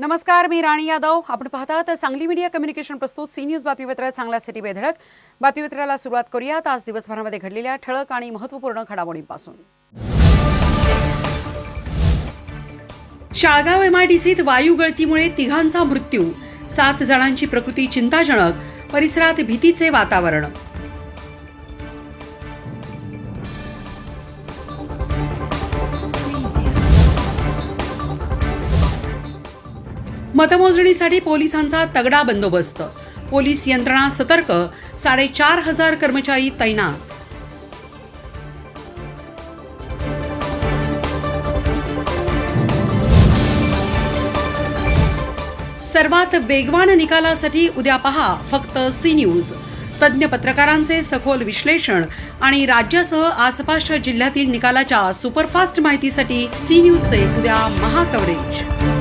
नमस्कार मी राणी यादव. आपण पाहतात सांगली मीडिया कम्युनिकेशन प्रस्तुत सी न्यूज बातमीपत्र चांगल्यासाठी बेधडक. बातमीपत्राला सुरुवात करूयात. आज दिवसभरामध्ये घडलेल्या ठळक आणि महत्त्वपूर्ण घडामोडींपासून. शाळगाव एमआयडीसीत वायू गळतीमुळे तिघांचा मृत्यू. सात जणांची प्रकृती चिंताजनक. परिसरात भीतीचे वातावरण. मतमोजणीसाठी पोलिसांचा तगडा बंदोबस्त. पोलीस यंत्रणा सतर्क साडेचार हजार कर्मचारी तैनात. सर्वात वेगवान निकालासाठी उद्या पहा फक्त सी न्यूज. तज्ज्ञ पत्रकारांचे सखोल विश्लेषण आणि राज्यासह आसपासच्या जिल्ह्यातील निकालाच्या सुपरफास्ट माहितीसाठी सी न्यूजचे उद्या महाकवरेज